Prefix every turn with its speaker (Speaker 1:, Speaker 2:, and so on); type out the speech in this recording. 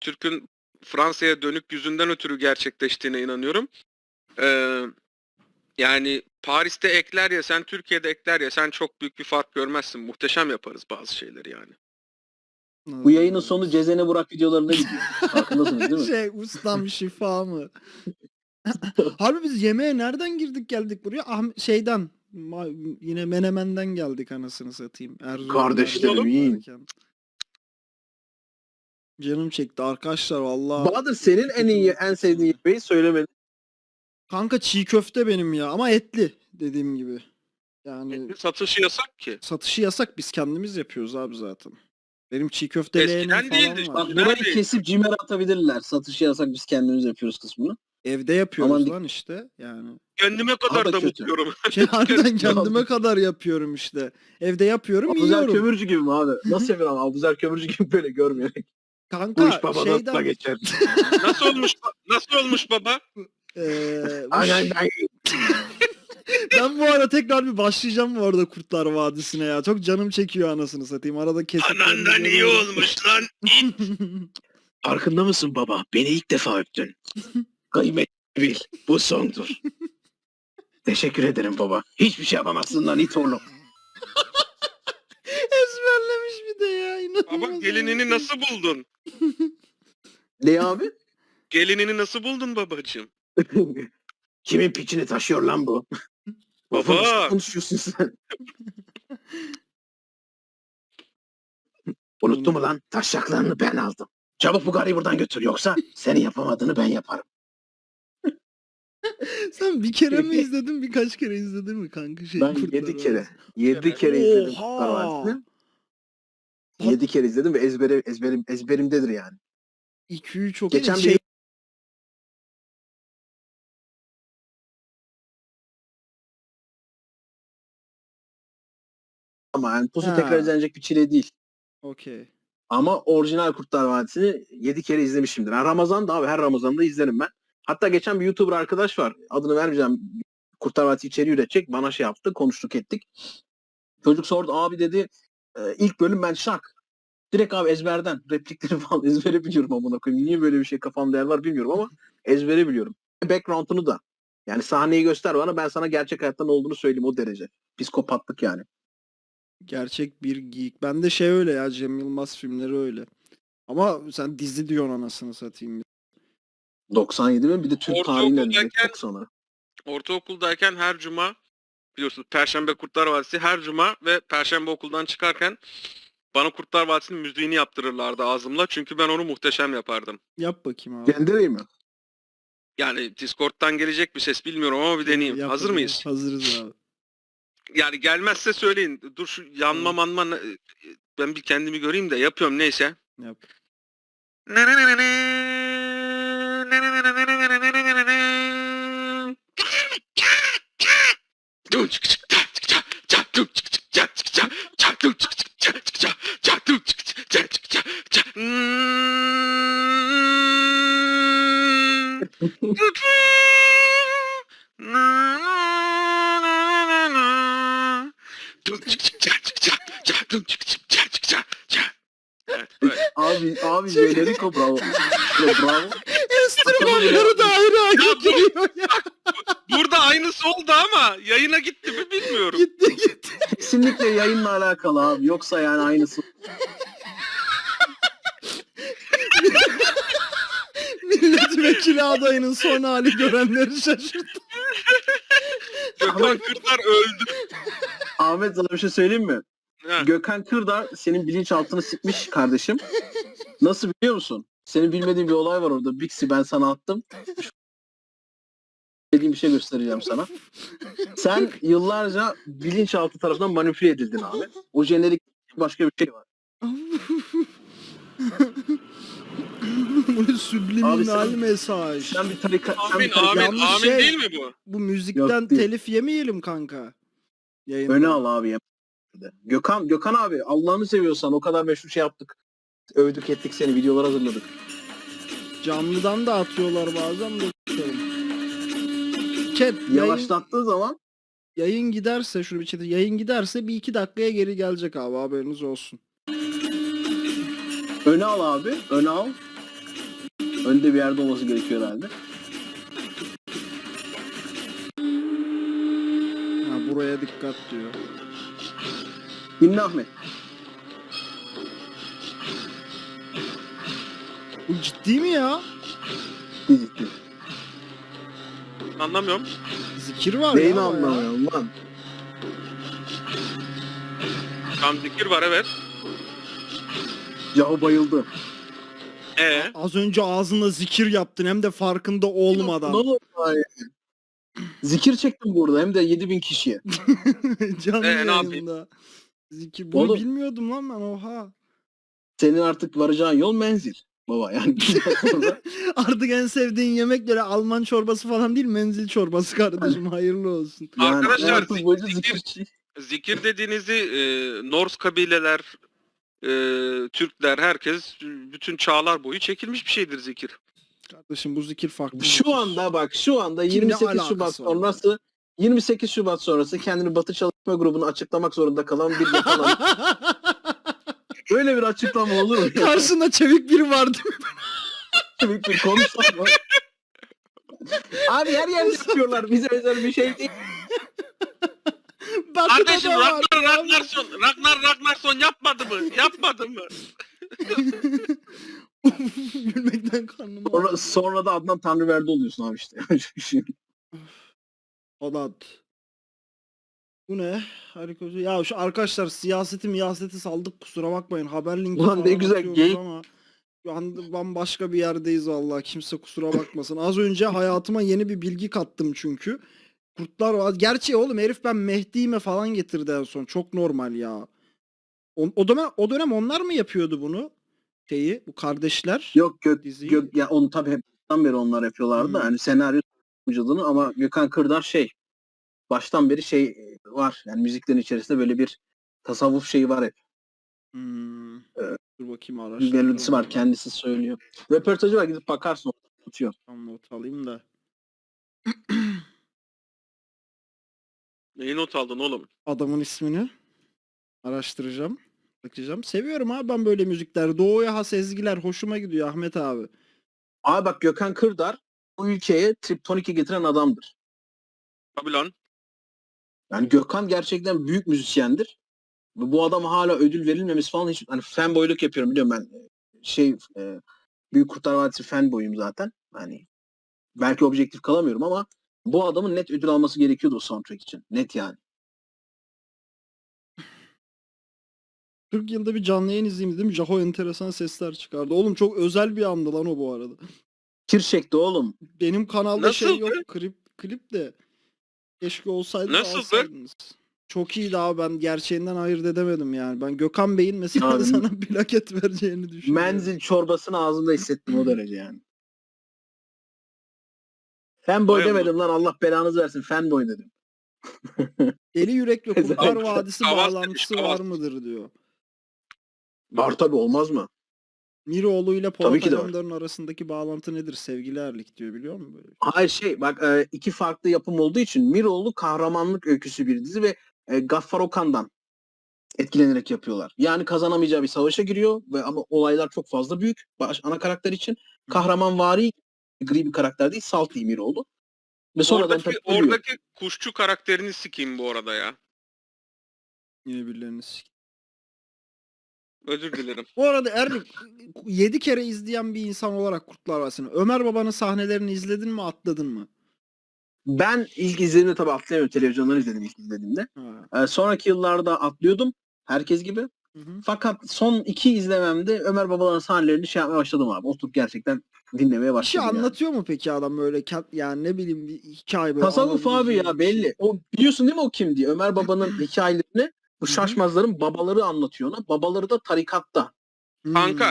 Speaker 1: Türk'ün Fransa'ya dönük yüzünden ötürü gerçekleştiğine inanıyorum. Ee, yani Paris'te ekler ya sen Türkiye'de ekler ya sen çok büyük bir fark görmezsin. Muhteşem yaparız bazı şeyleri yani.
Speaker 2: Bu yayının sonu Cezene Burak videolarına gidiyor. Farkındasınız değil mi?
Speaker 3: şey ustam şifa mı? Harbi biz yemeğe nereden girdik geldik buraya? Ah, şeyden yine Menemen'den geldik anasını satayım. Erzurum'dan
Speaker 2: Kardeşlerim, yiyin.
Speaker 3: Canım çekti arkadaşlar valla.
Speaker 2: Bahadır senin en iyi, en sevdiğin yemeği söylemedin.
Speaker 3: Kanka çiğ köfte benim ya ama etli dediğim gibi. Yani
Speaker 1: Satışı yasak ki.
Speaker 3: satışı yasak biz kendimiz yapıyoruz abi zaten. Benim çiğ köfte leğenim
Speaker 1: Eskiden
Speaker 3: falan
Speaker 1: değildi.
Speaker 3: var.
Speaker 2: Bak
Speaker 1: Nerede?
Speaker 2: burayı kesip cimer atabilirler. Satışı yasak biz kendimiz yapıyoruz kısmını.
Speaker 3: Evde yapıyoruz
Speaker 2: Aman dik-
Speaker 3: lan işte yani.
Speaker 1: Kendime kadar
Speaker 2: da
Speaker 1: da
Speaker 2: kötü.
Speaker 1: mutluyorum.
Speaker 3: Harbiden kendime kadar yapıyorum işte. Evde yapıyorum
Speaker 2: Abuzer
Speaker 3: yiyorum.
Speaker 2: kömürcü gibi mi abi? Nasıl yapıyorsun abi? Abuzer kömürcü gibi böyle görmeyerek. Bu
Speaker 3: Kanka
Speaker 2: iş babadan
Speaker 3: şeyden
Speaker 2: da geçer.
Speaker 1: Nasıl olmuş nasıl olmuş baba?
Speaker 3: bu
Speaker 2: aynen.
Speaker 3: ben bu ara tekrar bir başlayacağım bu arada Kurtlar Vadisi'ne ya. Çok canım çekiyor anasını satayım. Arada kesitlerini
Speaker 1: Anandan iyi olmuş lan.
Speaker 2: Farkında mısın baba? Beni ilk defa öptün. Kıymet bil. Bu sondur. Teşekkür ederim baba. Hiçbir şey yapamazsın lan it oğlum.
Speaker 3: Ezberlemiş bir de ya. inanılmaz
Speaker 1: Baba gelinini nasıl buldun?
Speaker 2: Ne abi?
Speaker 1: Gelinini nasıl buldun babacığım?
Speaker 2: Kimin piçini taşıyor lan bu?
Speaker 1: Baba.
Speaker 2: Nasıl konuşuyorsun sen? Unuttun mu lan? Taşaklarını ben aldım. Çabuk bu karıyı buradan götür yoksa senin yapamadığını ben yaparım.
Speaker 3: Sen bir kere mi izledin birkaç kere izledin mi kanka? Şey,
Speaker 2: Ben
Speaker 3: Kurtlar
Speaker 2: yedi kere.
Speaker 3: Vadisi?
Speaker 2: Yedi kere izledim
Speaker 3: Oha!
Speaker 2: Kurtlar Vadisi'ni. Yedi kere izledim ve ezbere, ezberim, ezberimdedir yani.
Speaker 3: 2-3 çok
Speaker 2: Geçen
Speaker 3: şey,
Speaker 2: bir ama yani pusu
Speaker 3: Ha.
Speaker 2: tekrar izlenecek bir çile değil.
Speaker 3: Okey.
Speaker 2: Ama orijinal Kurtlar Vadisi'ni 7 kere izlemişimdir. Yani Ramazan'da abi her Ramazan'da izlerim ben. Hatta geçen bir YouTuber arkadaş var. Adını vermeyeceğim. Kurtlar Vadisi içeriği üretecek. Bana şey yaptı. Konuştuk ettik. Çocuk sordu. Abi dedi "e, ilk bölüm ben şak. Direkt abi ezberden. Replikleri falan ezbere biliyorum amına koyayım. Niye böyle bir şey kafamda yer var bilmiyorum ama ezbere biliyorum. Background'unu da. Yani sahneyi göster bana ben sana gerçek hayattan olduğunu söyleyeyim o derece. Psikopatlık yani.
Speaker 3: Gerçek bir geek. Ben de şey öyle ya Cem Yılmaz filmleri öyle. Ama sen dizi diyorsun anasını satayım.
Speaker 2: 97 mi? Bir de Türk çok sonra.
Speaker 1: Ortaokuldayken her cuma biliyorsunuz Perşembe Kurtlar Vadisi her cuma ve Perşembe okuldan çıkarken bana Kurtlar Vadisi'nin müziğini yaptırırlardı ağzımla. Çünkü ben onu muhteşem yapardım.
Speaker 3: Yap bakayım abi.
Speaker 2: Gendereyim mi?
Speaker 1: Yani Discord'dan gelecek bir ses bilmiyorum ama bir deneyeyim.
Speaker 3: Yap
Speaker 1: Hazır
Speaker 3: bakayım.
Speaker 1: mıyız?
Speaker 3: Hazırız abi.
Speaker 1: Yani gelmezse söyleyin. Dur şu yanma manma ben bir kendimi göreyim de yapıyorum neyse.
Speaker 3: Yap.
Speaker 2: Abi abi Generico bravo. Ya, bravo.
Speaker 3: Enstrümanları da ayrı ayrı giriyor ya.
Speaker 1: Burada aynısı oldu ama yayına gitti mi bilmiyorum.
Speaker 3: Gitti gitti.
Speaker 2: Kesinlikle yayınla alakalı abi. Yoksa yani aynısı.
Speaker 3: Milletvekili adayının son hali görenleri şaşırttı.
Speaker 1: Gökhan Kırtar öldü.
Speaker 2: Ahmet sana bir şey söyleyeyim mi?
Speaker 1: Ha,
Speaker 2: Gökhan Kırdar senin bilinçaltını sıkmış kardeşim. Nasıl biliyor musun? Senin bilmediğin bir olay var orada. Bixi ben sana attım. Dediğim bir şey göstereceğim sana. Sen yıllarca bilinçaltı tarafından manipüle edildin abi. O jenerik başka bir şey var.
Speaker 3: Bu
Speaker 2: Abi
Speaker 3: subliminal
Speaker 2: sen-
Speaker 3: mesaj.
Speaker 2: Sen bir tarika... sen bir
Speaker 1: Amin
Speaker 2: tarika-
Speaker 1: amin
Speaker 3: Yanlış
Speaker 1: amin
Speaker 3: şey.
Speaker 1: değil mi bu?
Speaker 3: Bu müzikten
Speaker 2: Yok değil.
Speaker 3: telif yemeyelim kanka. Yayında.
Speaker 2: Öne al abi. Gökhan, Gökhan abi Allah'ını seviyorsan o kadar meşhur şey yaptık. Övdük ettik seni videolar hazırladık.
Speaker 3: Canlıdan da atıyorlar bazen de. Chat yayın,
Speaker 2: Yavaşlattığı zaman
Speaker 3: yayın giderse şunu bir chat yayın giderse bir iki dakikaya geri gelecek abi haberiniz olsun.
Speaker 2: öne al abi. Öne al. Eylül'de bir yerde olması gerekiyor herhalde.
Speaker 3: Ha, buraya dikkat diyor.
Speaker 2: Dinle Ahmet.
Speaker 3: Bu ciddi mi ya?
Speaker 2: Ciddi ciddi.
Speaker 1: Anlamıyorum.
Speaker 3: Zikir var
Speaker 2: Neyini
Speaker 3: ya.
Speaker 2: anlamıyorum lan.
Speaker 1: Tam zikir var evet.
Speaker 2: Yahu bayıldı.
Speaker 1: E
Speaker 3: Az önce ağzında zikir yaptın hem de farkında olmadan.
Speaker 2: Ne olur ya. Zikir çektim burada hem de 7000 kişiye.
Speaker 3: Canlı
Speaker 1: Ee, ne yapayım?
Speaker 3: yayında. Zikir. Bunu
Speaker 2: Oğlum-
Speaker 3: bilmiyordum lan ben oha.
Speaker 2: Senin artık varacağın yol menzil. Baba yani. burada
Speaker 3: Artık en sevdiğin yemek böyle Alman çorbası falan değil menzil çorbası kardeşim hayırlı olsun.
Speaker 2: yani
Speaker 1: Arkadaşlar,
Speaker 2: hayatım boyunca
Speaker 1: zikir-
Speaker 2: zikir-
Speaker 1: zikir dediğinizi e, Norse kabileler, e, Türkler, herkes bütün çağlar boyu çekilmiş bir şeydir zikir.
Speaker 3: Kardeşim bu zikir farklı.
Speaker 2: Şu anda bak şu anda
Speaker 3: Kimle
Speaker 2: 28
Speaker 3: alakası
Speaker 2: Şubat
Speaker 3: var?
Speaker 2: sonrası 28 Şubat sonrası kendini Batı Çalışma Grubu'nu açıklamak zorunda kalan bir yakalan. Böyle bir açıklama olur mu?
Speaker 3: Karşında çevik biri vardı.
Speaker 2: Büyük bir konuşsak mı? Abi her yerde yapıyorlar. Bize özel bir şey değil.
Speaker 3: Batı'da
Speaker 1: Kardeşim
Speaker 3: da var.
Speaker 1: Ragnar Ragnarsson, Ragnar Ragnarsson yapmadı mı? Yapmadı mı?
Speaker 3: Gülmekten karnım ağrıyor.
Speaker 2: Sonra, sonra da Adnan Tanrıverdi oluyorsun abi işte.
Speaker 3: Polat. Bu ne? Harika. Ya şu arkadaşlar siyaseti miyaseti saldık kusura bakmayın. Haber linki
Speaker 2: Ulan ne
Speaker 3: falan
Speaker 2: güzel
Speaker 3: atıyoruz
Speaker 2: geyik.
Speaker 3: ama şu an bambaşka bir yerdeyiz vallahi. Kimse kusura bakmasın. Az önce hayatıma yeni bir bilgi kattım çünkü. Kurtlar var. Gerçi oğlum herif ben Mehdi'ime falan getirdi en son. Çok normal ya. O, o dönem o dönem onlar mı yapıyordu bunu? Şeyi bu kardeşler.
Speaker 2: Yok gök,
Speaker 3: Diziyi-
Speaker 2: gök ya onu tabii hepten beri onlar yapıyorlardı da
Speaker 3: Hmm.
Speaker 2: hani senaryo yapımcılığını ama Gökhan Kırdar şey baştan beri şey var yani müziklerin içerisinde böyle bir tasavvuf şeyi var hep.
Speaker 3: Hmm.
Speaker 2: Evet.
Speaker 3: Dur bakayım araştırıyorum.
Speaker 2: melodisi var kendisi söylüyor. Röportajı var gidip bakarsın tutuyor.
Speaker 3: Tam not alayım da.
Speaker 1: Neyi not aldın oğlum?
Speaker 3: adamın ismini araştıracağım. Bakacağım. Seviyorum abi ben böyle müzikler. Doğuya has ezgiler hoşuma gidiyor Ahmet abi.
Speaker 2: Abi bak Gökhan Kırdar bu ülkeye Triptonik'i getiren adamdır.
Speaker 1: Tabii lan.
Speaker 2: Yani Gökhan gerçekten büyük müzisyendir. Ve Bu adama hala ödül verilmemesi falan hiç hani fanboyluk yapıyorum biliyorum ben şey e, Büyük Kurtlar Vadisi fanboyum zaten. Hani belki objektif kalamıyorum ama bu adamın net ödül alması gerekiyordu o soundtrack için. Net yani.
Speaker 3: 40 yılda bir canlı yayın izleyeyim dedim. Jaho enteresan sesler çıkardı. Oğlum çok özel bir andı lan o bu arada.
Speaker 2: Kirşek'ti oğlum.
Speaker 3: Benim kanalda şey
Speaker 1: Nasıldı?
Speaker 3: yok. Klip, klip de. Keşke olsaydı da
Speaker 1: Nasıldı?
Speaker 3: alsaydınız. Çok iyiydi abi ben gerçeğinden ayırt edemedim yani. Ben Gökhan Bey'in mesela
Speaker 2: Abi,
Speaker 3: sana plaket vereceğini düşünüyorum.
Speaker 2: Menzil çorbasını ağzımda hissettim o derece yani. Fanboy
Speaker 1: Vay
Speaker 2: demedim lan Allah belanızı versin fanboy dedim.
Speaker 3: Deli Yürek ve Kurtlar. Vadisi
Speaker 1: Kavas
Speaker 3: bağlantısı
Speaker 1: demiş,
Speaker 3: var
Speaker 1: Kavas.
Speaker 3: mıdır diyor.
Speaker 2: Var tabi olmaz mı?
Speaker 3: Miroğlu ile
Speaker 2: Tabii
Speaker 3: Polat
Speaker 2: ki de var.
Speaker 3: Alemdar'ın arasındaki bağlantı nedir? Sevgili Erlik diyor biliyor musun? Böyle?
Speaker 2: Hayır şey bak e, iki farklı yapım olduğu için Miroğlu kahramanlık öyküsü bir dizi ve e, Gaffar Okan'dan etkilenerek yapıyorlar. Yani kazanamayacağı bir savaşa giriyor ve ama olaylar çok fazla büyük baş, ana karakter için. Kahramanvari gri bir karakter değil Salty Miroğlu. Ve sonradan
Speaker 1: Oradaki, oradaki kuşçu karakterini sikeyim bu arada ya.
Speaker 3: Yine birilerini sik-
Speaker 1: Özür dilerim.
Speaker 3: Bu arada Erlik 7 kere izleyen bir insan olarak Kurtlar Vadisi'ni. Ömer Baba'nın sahnelerini izledin mi atladın mı?
Speaker 2: Ben ilk izlediğimde tabii atlayamıyorum. Televizyondan izledim ilk izlediğimde.
Speaker 3: Ha.
Speaker 2: E, sonraki yıllarda atlıyordum. Herkes gibi.
Speaker 3: Hı hı.
Speaker 2: Fakat son iki izlememde Ömer Babaların sahnelerini şey yapmaya başladım abi. Oturup gerçekten dinlemeye
Speaker 3: Bir şey
Speaker 2: başladım. yani.
Speaker 3: anlatıyor mu peki adam böyle kat- yani ne bileyim bir hikaye böyle
Speaker 2: Tasavvuf abi ya
Speaker 3: şey?
Speaker 2: belli. O biliyorsun değil mi o kim diye? Ömer Baba'nın hikayelerini bu şaşmazların babaları anlatıyor ona. Babaları da tarikatta.
Speaker 1: Kanka